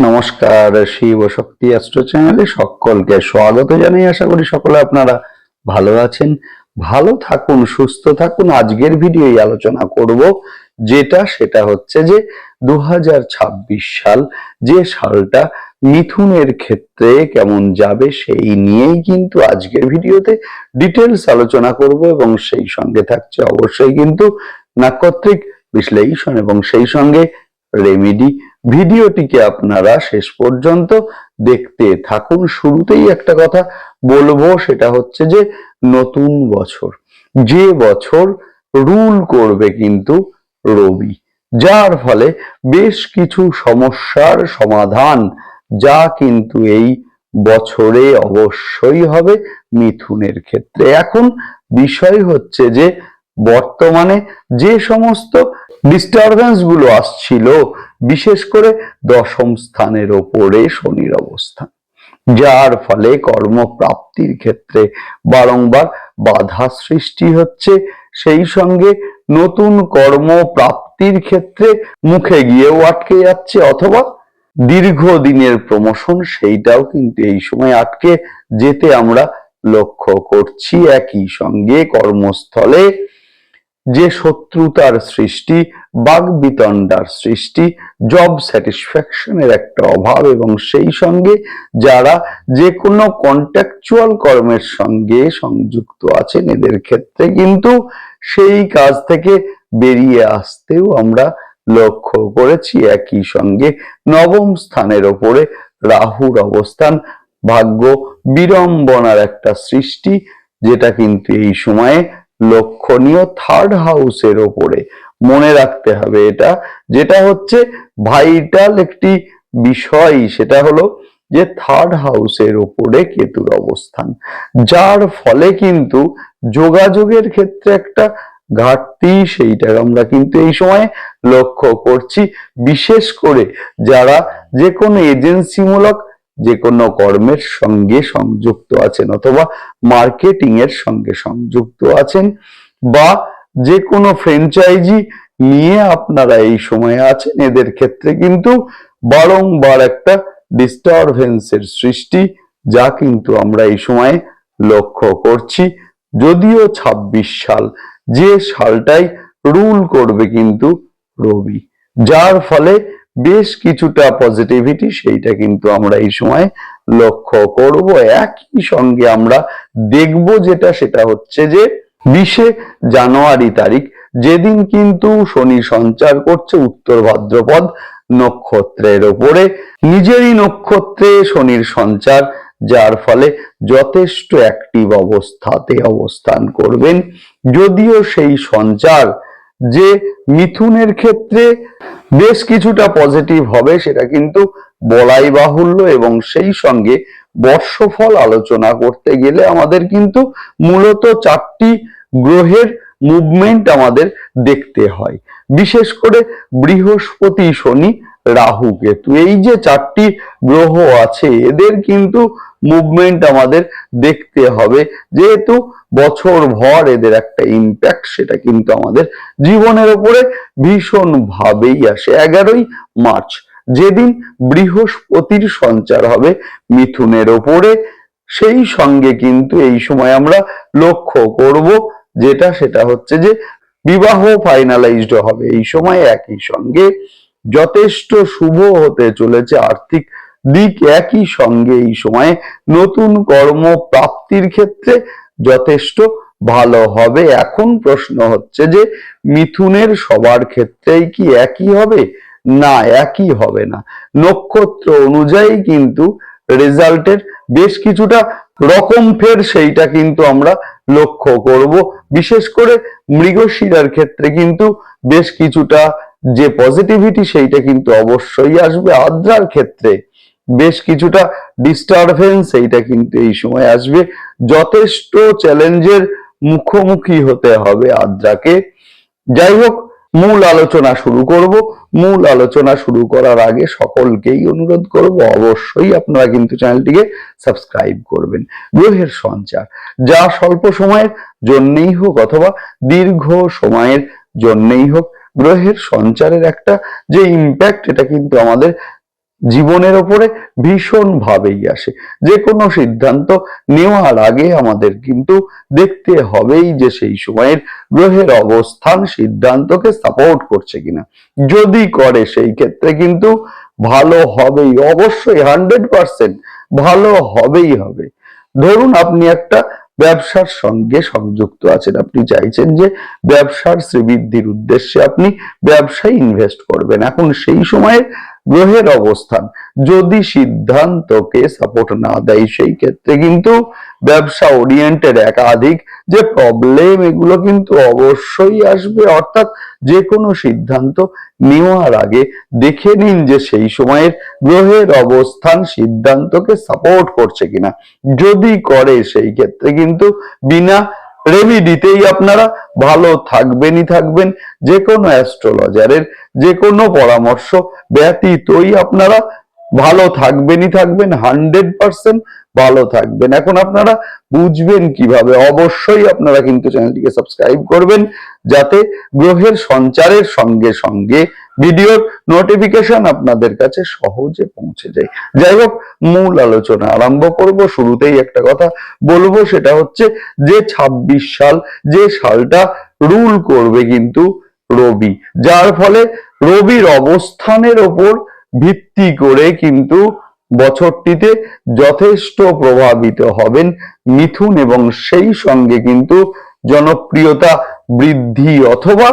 নমস্কার, শিব শক্তি অ্যাস্ট্রো চ্যানেলে সকলকে স্বাগত জানাই। আশা করি সকলে আপনারা ভালো আছেন। ভালো থাকুন, সুস্থ থাকুন। আজকের ভিডিওই আলোচনা করব যেটা, সেটা হচ্ছে যে দু সাল যে সালটা মিথুনের ক্ষেত্রে কেমন যাবে সেই নিয়েই কিন্তু আজকের ভিডিওতে ডিটেলস আলোচনা করব এবং সেই সঙ্গে থাকছে অবশ্যই কিন্তু নাক্ষত্রিক বিশ্লেষণ এবং সেই সঙ্গে রেমিডি ভিডিওটিকে আপনারা শেষ পর্যন্ত দেখতে থাকুন। শুরুতেই একটা কথা বলব, সেটা হচ্ছে যে নতুন বছর। যে বছর রুল করবে কিন্তু রবি, যার ফলে বেশ কিছু সমস্যার সমাধান, যা কিন্তু এই বছরে অবশ্যই হবে মিথুনের ক্ষেত্রে। এখন বিষয় হচ্ছে যে বর্তমানে যে সমস্ত ডিস্টারবেন্সগুলো আসছিল, বিশেষ করে দশম স্থানের ওপরে শনির অবস্থান, যার ফলে কর্মপ্রাপ্তির ক্ষেত্রে বারংবার বাধা সৃষ্টি হচ্ছে। সেই সঙ্গে নতুন কর্মপ্রাপ্তির ক্ষেত্রে মুখে গিয়েও আটকে যাচ্ছে, অথবা দীর্ঘদিনের প্রমোশন সেইটাও কিন্তু এই সময় আটকে যেতে আমরা লক্ষ্য করছি। একই সঙ্গে কর্মস্থলে যে শত্রুতার সৃষ্টি বাগ বিতণ্ডার সৃষ্টি জব স্যাটিসফ্যাকশনের একটা অভাব এবং সেই সঙ্গে যারা যে কোনো কন্ট্রাকচুয়াল কর্মের সঙ্গে সংযুক্ত আছেন, এদের ক্ষেত্রে কিন্তু সেই কাজ থেকে বেরিয়ে আসতেও আমরা লক্ষ্য করেছি। একই সঙ্গে নবম স্থানের ওপরে রাহুর অবস্থান, ভাগ্য বিড়ম্বনার একটা সৃষ্টি, যেটা কিন্তু এই সময়ে লক্ষণীয় থার্ড হাউসের ওপরে। মনে রাখতে হবে এটা, যেটা হচ্ছে ভাইটাল একটি বিষয়, সেটা হলো যে থার্ড হাউসের ওপরে কেতুর অবস্থান। যার ফলে কিন্তু যোগাযোগের ক্ষেত্রে একটা ঘাটতি সেইটা আমরা কিন্তু এই সময় লক্ষ্য করছি। বিশেষ করে যারা যে কোনো এজেন্সিমূলক যে কোনো কর্মের সঙ্গে সংযুক্ত আছেন অথবা মার্কেটিং এর সঙ্গে সংযুক্ত আছেন বা যে কোনো ফ্র্যাঞ্চাইজি নিয়ে আপনারা এই সময়ে আছেন, এদের ক্ষেত্রে কিন্তু বারংবার একটা ডিস্টারভেন্সের সৃষ্টি যা কিন্তু আমরা এই সময়ে লক্ষ্য করছি। যদিও ২৬ সাল, যে সালটাই রুল করবে কিন্তু রবি, যার ফলে বেশ কিছুটা পজিটিভিটি সেইটা কিন্তু আমরা এই সময় লক্ষ্য করব। একই সঙ্গে আমরা দেখব যেটা, সেটা হচ্ছে যে বিশে জানুয়ারি তারিখ, যেদিন কিন্তু শনি সঞ্চার করছে উত্তর ভাদ্রপদ নক্ষত্রের ওপরে। নিজেরই নক্ষত্রে শনির সঞ্চার, যার ফলে যথেষ্ট অ্যাক্টিভ অবস্থাতে অবস্থান করবেন। যদিও সেই সঞ্চার যে মিথুনের ক্ষেত্রে বেশ কিছুটা পজিটিভ হবে, সেটা কিন্তু বলাই বাহুল্য এবং সেই সঙ্গে বর্ষফল আলোচনা করতে গেলে আমাদের কিন্তু মূলত চারটি গ্রহের মুভমেন্ট আমাদের দেখতে হয়। বিশেষ করে বৃহস্পতি শনি রাহু কেতু এই যে চারটি গ্রহ আছে, এদের কিন্তু মুভমেন্ট আমাদের দেখতে হবে। যেহেতু বছর ভর এদের একটা ইম্প্যাক্ট সেটা কিন্তু আমাদের জীবনের উপরে ভীষণ ভাবেই আসে। এগারোই মার্চ, যেদিন বৃহস্পতির সঞ্চার হবে মিথুনের ওপরে, সেই সঙ্গে কিন্তু এই সময় আমরা লক্ষ্য করব যেটা, সেটা হচ্ছে যে বিবাহ ফাইনালাইজড হবে। এই সময় একই সঙ্গে যথেষ্ট শুভ হতে চলেছে আর্থিক দিক একই সঙ্গে এই সময়ে নতুন কর্ম প্রাপ্তির ক্ষেত্রে যথেষ্ট ভালো হবে। এখন প্রশ্ন হচ্ছে যে, মিথুনের সবার ক্ষেত্রেই কি একই হবে? না, একই হবে না। নক্ষত্র অনুযায়ী কিন্তু রেজাল্টের বেশ কিছুটা রকম ফের সেইটা কিন্তু আমরা লক্ষ্য করব। বিশেষ করে মৃগশিরার ক্ষেত্রে কিন্তু বেশ কিছুটা যে পজিটিভিটি সেইটা কিন্তু অবশ্যই আসবে। আদ্রার ক্ষেত্রে বেশ কিছুটা ডিস্টারবেন্স এইটা কিন্তু এই সময় আসবে। যথেষ্ট চ্যালেঞ্জের মুখোমুখি হতে হবে আদ্রাকে। যাই হোক, মূল আলোচনা শুরু করব। মূল আলোচনা শুরু করার আগে সকলকেই অনুরোধ করব, অবশ্যই আপনারা কিন্তু চ্যানেলটিকে সাবস্ক্রাইব করবেন। গ্রহের সঞ্চার, যা স্বল্প সময়ের জন্যেই হোক অথবা দীর্ঘ সময়ের জন্যই হোক গ্রহের সঞ্চারের একটা যে ইম্প্যাক্ট এটা কিন্তু আমাদের জীবনের ওপরে ভীষণ ভাবেই আসে। যে কোনো সিদ্ধান্ত নেওয়ার আগে আমাদের কিন্তু দেখতে হবেই যে সেই সময়ের গ্রহের অবস্থান সিদ্ধান্তকে সাপোর্ট করছে কিনা। যদি করে সেই ক্ষেত্রে কিন্তু ভালো হবেই, অবশ্যই হান্ড্রেড পার্সেন্ট ভালো হবেই হবে। ধরুন আপনি একটা ব্যবসার সঙ্গে সংযুক্ত আছেন। আপনি চাইছেন যে ব্যবসার শ্রীবৃদ্ধির উদ্দেশ্যে আপনি ব্যবসায় ইনভেস্ট করবেন। এখন সেই সময়ে গ্রহের অবস্থান। যদি সিদ্ধান্তকে সাপোর্ট না দেয়, সেই ক্ষেত্রে কিন্তু ব্যবসা ওরিয়েন্টেড একাধিক যে প্রবলেম এগুলো কিন্তু অবশ্যই আসবে। অর্থাৎ যে কোনো সিদ্ধান্ত নেওয়ার আগে দেখে নিন যে সেই সময়ের গ্রহের অবস্থান সিদ্ধান্তকে সাপোর্ট করছে কিনা। যদি করে, সেই ক্ষেত্রে কিন্তু বিনা রেমিডিতেই আপনারা ভালো থাকবেনই থাকবেন। যে কোনো অ্যাস্ট্রোলজারের যে কোনো পরামর্শ ব্যতীতই আপনারা ভালো থাকবেনই থাকবেন হান্ড্রেড পার্সেন্ট ভালো থাকবেন। এখন আপনারা বুঝবেন কীভাবে। অবশ্যই আপনারা কিন্তু চ্যানেলটিকে সাবস্ক্রাইব করবেন। যাতে গ্রহের সঞ্চারের সঙ্গে সঙ্গে ভিডিওর নোটিফিকেশন আপনাদের কাছে সহজে পৌঁছে যায়। যাই হোক, মূল আলোচনা আরম্ভ করব। শুরুতেই একটা কথা বলব, সেটা হচ্ছে যে ২৬ সাল, যে সালটা রুল করবে কিন্তু রবি। যার ফলে রবির অবস্থানের ওপর ভিত্তি করে কিন্তু বছরটিতে যথেষ্ট প্রভাবিত হবেন মিথুন এবং সেই সঙ্গে কিন্তু জনপ্রিয়তা বৃদ্ধি অথবা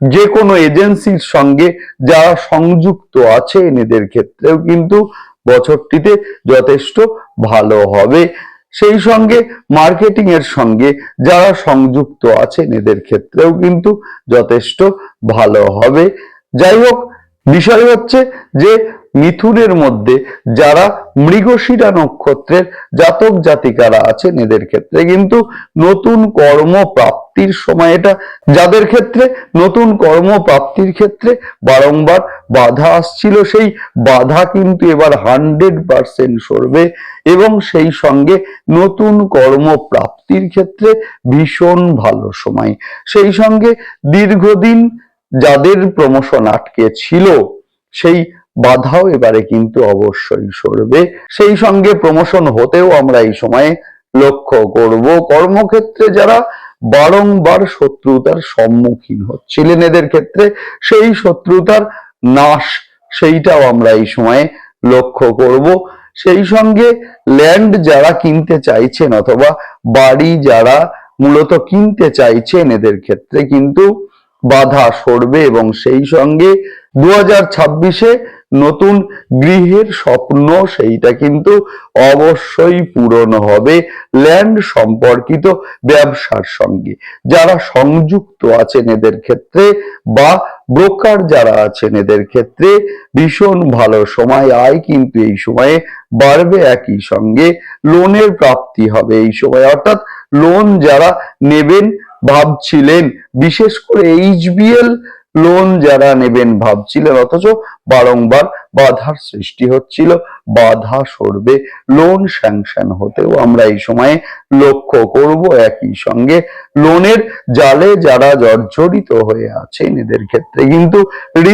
যে কোনো এজেন্সির সঙ্গে যারা সংযুক্ত আছে এদের ক্ষেত্রেও কিন্তু বছরটিতে যথেষ্ট ভালো হবে। সেই সঙ্গে মার্কেটিং এর সঙ্গে যারা সংযুক্ত আছেন এদের ক্ষেত্রেও কিন্তু যথেষ্ট ভালো হবে। যাই হোক, বিষয় হচ্ছে যে মিথুনের মধ্যে যারা মৃগশিরা নক্ষত্রের জাতক জাতিকারা আছেন এদের ক্ষেত্রে কিন্তু নতুন কর্ম প্রাপ্তির সময় এটা যাদের ক্ষেত্রে নতুন কর্ম প্রাপ্তির ক্ষেত্রে বারংবার বাধা আসছিল, সেই বাধা কিন্তু এবার হান্ড্রেড পার্সেন্ট সরবে এবং সেই সঙ্গে নতুন কর্ম প্রাপ্তির ক্ষেত্রে ভীষণ ভালো সময়। সেই সঙ্গে দীর্ঘদিন যাদের প্রমোশন আটকে ছিল, সেই বাধাও এবারে কিন্তু অবশ্যই সরবে। সেই সঙ্গে প্রমোশন হতেও আমরা এই সময়ে লক্ষ্য করব। কর্মক্ষেত্রে যারা বারংবার শত্রুতার সম্মুখীন হচ্ছিলেন এদের ক্ষেত্রে সেই শত্রুতার নাশ সেইটাও আমরা এই সময়ে লক্ষ্য করব। সেই সঙ্গে ল্যান্ড যারা কিনতে চাইছেন অথবা বাড়ি যারা মূলত কিনতে চাইছেন এদের ক্ষেত্রে কিন্তু বাধা সরবে এবং সেই সঙ্গে দু হাজার ছাব্বিশে নতুন গৃহের স্বপ্ন সেইটা কিন্তু অবশ্যই পূরণ হবে ল্যান্ড সম্পর্কিত ব্যবসার সঙ্গে। যারা সংযুক্ত আছেন এদের ক্ষেত্রে বা ব্রোকার যারা আছেন এদের ক্ষেত্রে ভীষণ ভালো সময়, আয় কিন্তু এই সময়ে বাড়বে একই সঙ্গে। লোনের প্রাপ্তি হবে এই সময়। অর্থাৎ লোন যারা নেবেন, ভাবছিলেন, বিশেষ করে এইচবিএল লোন যারা নেবেন ভাবছিলেন, অথচ বারংবার বাধার সৃষ্টি হচ্ছিল, বাধা সরবে, লোন স্যাংশন হতেও আমরা এই সময়ে লক্ষ্য করব একই সঙ্গে। লোনের জালে যারা জর্জরিত হয়ে আছেন, এদের ক্ষেত্রে কিন্তু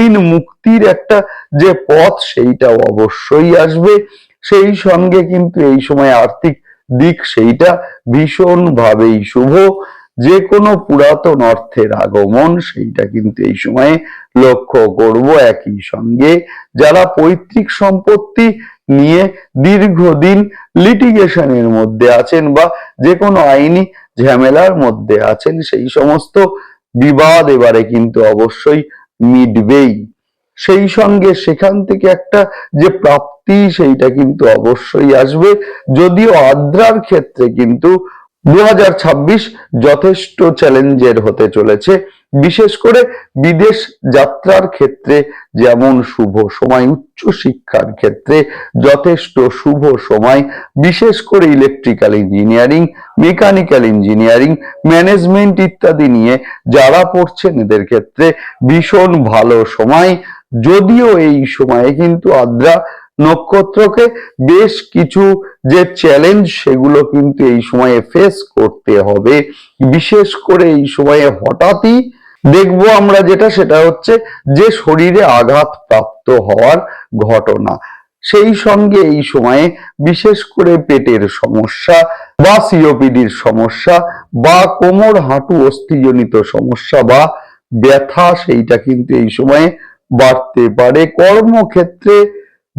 ঋণ মুক্তির একটা যে পথ, সেইটাও অবশ্যই আসবে। সেই সঙ্গে কিন্তু এই সময় আর্থিক দিক, সেইটা ভীষণ ভাবেই শুভ। যে কোনো পুরাতন অর্থের আগমন, সেইটা কিন্তু এই সময়ে লক্ষ্য করব একই সঙ্গে। যারা পৈতৃক সম্পত্তি নিয়ে দীর্ঘদিন লিটিগেশনের মধ্যে আছেন বা যে কোনো আইনি ঝামেলার মধ্যে আছেন, সেই সমস্ত বিবাদ এবারে কিন্তু অবশ্যই মিটবেই। সেই সঙ্গে সেখান থেকে একটা যে প্রাপ্তি, সেইটা কিন্তু অবশ্যই আসবে। যদিও আদ্রার ক্ষেত্রে কিন্তু দু যথেষ্ট চ্যালেঞ্জের হতে চলেছে। বিশেষ করে বিদেশ যাত্রার ক্ষেত্রে যেমন শুভ সময়, উচ্চ শিক্ষার ক্ষেত্রে যথেষ্ট শুভ সময়, বিশেষ করে electrical engineering mechanical engineering management ইত্যাদি নিয়ে যারা পড়ছেন এদের ক্ষেত্রে ভীষণ ভালো সময়। যদিও এই সময়ে কিন্তু আদ্রা নক্ষত্রকে বেশ কিছু যে চ্যালেঞ্জ সেগুলো কিন্তু এই সময়ে ফেস করতে হবে। বিশেষ করে এই সময়ে হঠাৎই দেখব আমরা যেটা, সেটা হচ্ছে যে শরীরে আঘাত প্রাপ্ত হওয়ার ঘটনা। সেই সঙ্গে এই সময়ে বিশেষ করে পেটের সমস্যা বা সিওপিডির সমস্যা বা কোমর, হাঁটু, অস্থিজনিত সমস্যা বা ব্যথা, সেইটা কিন্তু এই সময়ে বাড়তে পারে। কর্মক্ষেত্রে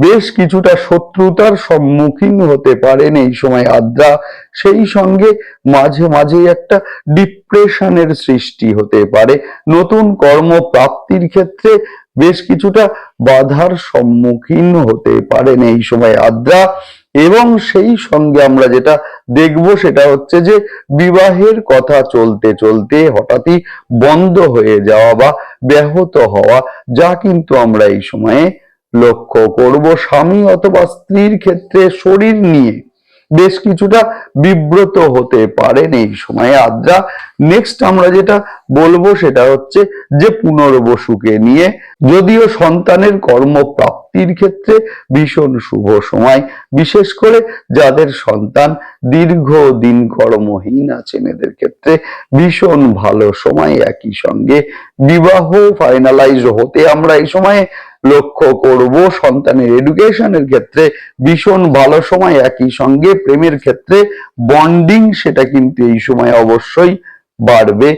বেশ কিছুটা শত্রুতার সম্মুখীন হতে পারেন এই সময় আদ্রা। সেই সঙ্গে মাঝে মাঝে একটা ডিপ্রেশনের সৃষ্টি হতে পারে। নতুন কর্মপ্রাপ্তির ক্ষেত্রে বেশ কিছুটা বাধার সম্মুখীন হতে পারেন এই সময় আদ্রা। এবং সেই সঙ্গে আমরা যেটা দেখব সেটা হচ্ছে যে বিবাহের কথা চলতে চলতে হঠাৎই বন্ধ হয়ে যাওয়া বা ব্যাহত হওয়া, যা কিন্তু আমরা এই সময়ে লক্ষ্য করব স্বামী অথবা স্ত্রীর ক্ষেত্রে শরীর নিয়ে। বেশ কিছুটা বিব্রত হতে পারেন এই সময়ে। আদ্রা নেক্সট আমরা যেটা বলব সেটা হচ্ছে যে পুনর্বসুকে নিয়ে। যদিও সন্তানের কর্মপ্রাপ্তির ক্ষেত্রে ভীষণ শুভ সময়। বিশেষ করে যাদের সন্তান দীর্ঘদিন কর্মহীন আছেন, এদের ক্ষেত্রে ভীষণ ভালো সময়। একই সঙ্গে বিবাহ ফাইনালাইজ হতে আমরা এই সময়ে লক্ষ্য করব সন্তানের এডুকেশনের ক্ষেত্রে ভীষণ ভালো সময়, একই সঙ্গে প্রেমের ক্ষেত্রে বন্ডিং সেটা কিন্তু এই সময় অবশ্যই বাড়বে।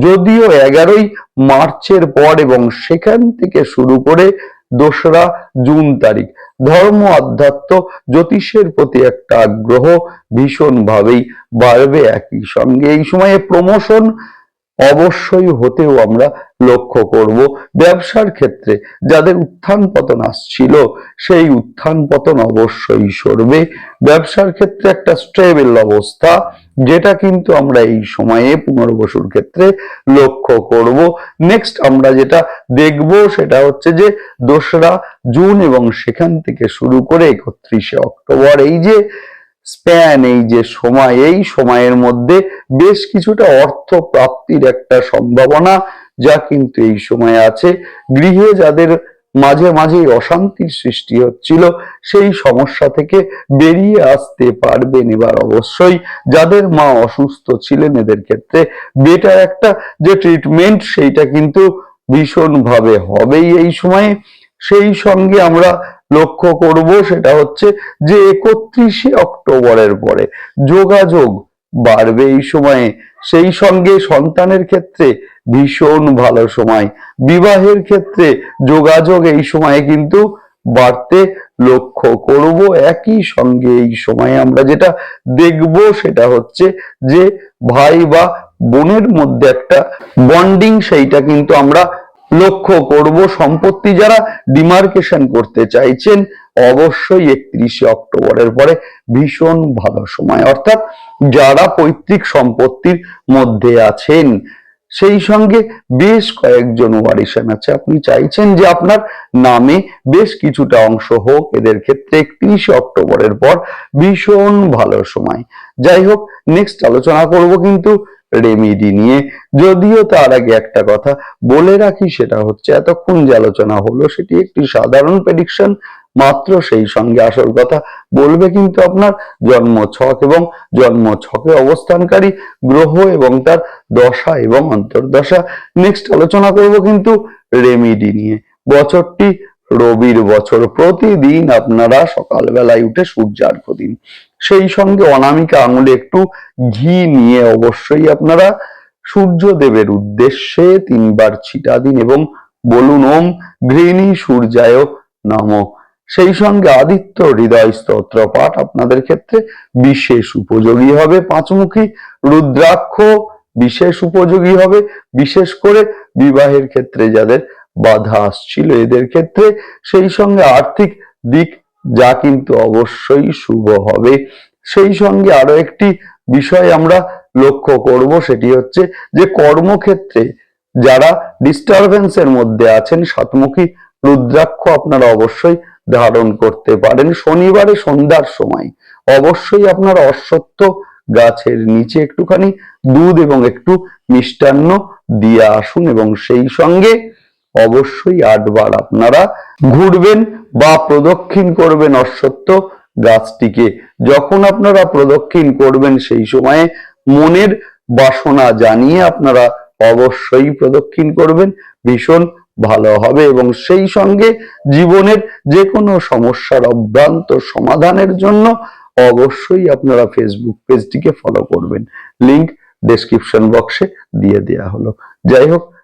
যদিও এগারোই মার্চের পর এবং সেখান থেকে শুরু করে দোসরা জুন তারিখ, ধর্ম, আধ্যাত্ম, জ্যোতিষের প্রতি একটা আগ্রহ ভীষণভাবেই বাড়বে। একই সঙ্গে এই সময়ে প্রমোশন অবশ্যই হতেও আমরা লক্ষ্য করব ব্যবসার ক্ষেত্রে যাদের উত্থান পতন আসছিল, সেই উত্থান পতন অবশ্যই সরবে। ব্যবসার ক্ষেত্রে একটা স্টেবল অবস্থা, যেটা কিন্তু আমরা এই সময়ে পুনর্বসুর ক্ষেত্রে লক্ষ্য করব। নেক্সট আমরা যেটা দেখব সেটা হচ্ছে যে দোসরা জুন এবং সেখান থেকে শুরু করে একত্রিশে অক্টোবর, এই যে স্প্যান এই যে সময়, এই সময়ের মধ্যে বেশ কিছুটা অর্থ প্রাপ্তির একটা সম্ভাবনা যা কিন্তু এই সময় আছে। গৃহে যাদের মাঝে মাঝে অশান্তির সৃষ্টি হচ্ছিল, সেই সমস্যা থেকে বেরিয়ে আসতে পারবেন এবার অবশ্যই। যাদের মা অসুস্থ ছিলেন, এদের ক্ষেত্রে বেটার একটা যে ট্রিটমেন্ট সেইটা কিন্তু ভীষণ ভাবে হবেই এই সময়ে। সেই সঙ্গে আমরা লক্ষ্য করব সেটা হচ্ছে যে একত্রিশে অক্টোবরের পরে যোগাযোগ বাড়বে এই সময়ে। সেই সঙ্গে সন্তানের ক্ষেত্রে ভীষণ ভালো সময়। বিবাহের ক্ষেত্রে যোগাযোগ এই সময়ে কিন্তু বাড়তে লক্ষ্য করব। একই সঙ্গে এই সময়ে আমরা যেটা দেখব সেটা হচ্ছে যে ভাই বা বোনের মধ্যে একটা বন্ডিং সেইটা কিন্তু আমরা লক্ষ্য করব সম্পত্তি যারা ডিমার্কেশন করতে চাইছেন, অবশ্যই একত্রিশে অক্টোবরের পরে ভীষণ ভালো সময়। অর্থাৎ যারা পৈতৃক সম্পত্তির মধ্যে আছেন, সেই সঙ্গে বেশ কয়েকজন ওয়ারিশন আছে। আপনি চাইছেন যে আপনার নামে বেশ কিছুটা অংশ হোক, এদের ক্ষেত্রে একত্রিশে অক্টোবরের পর ভীষণ ভালো সময়। যাই হোক নেক্সট আলোচনা করব কিন্তু রেমিডি নিয়ে। যদিও তার আগে একটা কথা বলে রাখি, সেটা হচ্ছে এতক্ষণ যে আলোচনা হলো, সেটি একটি সাধারণ প্রেডিকশন মাত্র সেই সঙ্গে আসল কথা। বলবে কিন্তু আপনার জন্ম ছক এবং জন্ম ছকে অবস্থানকারী গ্রহ এবং তার দশা এবং অন্তর্দশা। নেক্সট আলোচনা করব কিন্তু রেমিডি নিয়ে। বছরটি রবির বছর প্রতিদিন আপনারা সকালবেলায় উঠে সূর্যার্ঘ দিন সেই সঙ্গে অনামিকা আঙুলে একটু ঘি নিয়ে অবশ্যই আপনারা সূর্যদেবের উদ্দেশ্যে তিনবার ছিটা দিন এবং বলুন, ওম ঘৃণী সূর্যায় নম। সেই সঙ্গে আদিত্য হৃদয় স্তোত্র পাঠ আপনাদের ক্ষেত্রে বিশেষ উপযোগী হবে। পাঁচমুখী রুদ্রাক্ষ বিশেষ উপযোগী হবে। বিশেষ করে বিবাহের ক্ষেত্রে যাদের বাধা আসছিল এদের ক্ষেত্রে। সেই সঙ্গে আর্থিক দিক যা কিন্তু অবশ্যই শুভ হবে। সেই সঙ্গে আরও একটি বিষয় আমরা লক্ষ্য করব, সেটি হচ্ছে যে কর্মক্ষেত্রে যারা ডিস্টারবেন্সের মধ্যে আছেন, সাতমুখী রুদ্রাক্ষ আপনারা অবশ্যই ধারণ করতে পারেন। শনিবারে সন্ধ্যার সময় অবশ্যই আপনারা অশ্বত্থ গাছের নিচে একটুখানি দুধ এবং একটু মিষ্টান্ন দিয়ে আসুন এবং সেই সঙ্গে অবশ্যই আটবার আপনারা ঘুরবেন বা প্রদক্ষিণ করবেন অশ্বত্থ গাছটিকে। যখন আপনারা প্রদক্ষিণ করবেন সেই সময়ে মনের বাসনা জানিয়ে আপনারা অবশ্যই প্রদক্ষিণ করবেন। ভীষণ ভালো হবে এবং সেই সঙ্গে জীবনের যে কোনো সমস্যার অভ্রান্ত সমাধানের জন্য অবশ্যই আপনারা ফেসবুক পেজটিকে ফলো করবেন। লিংক ডেসক্রিপশন বক্সে দিয়ে দেওয়া হলো। যাই হোক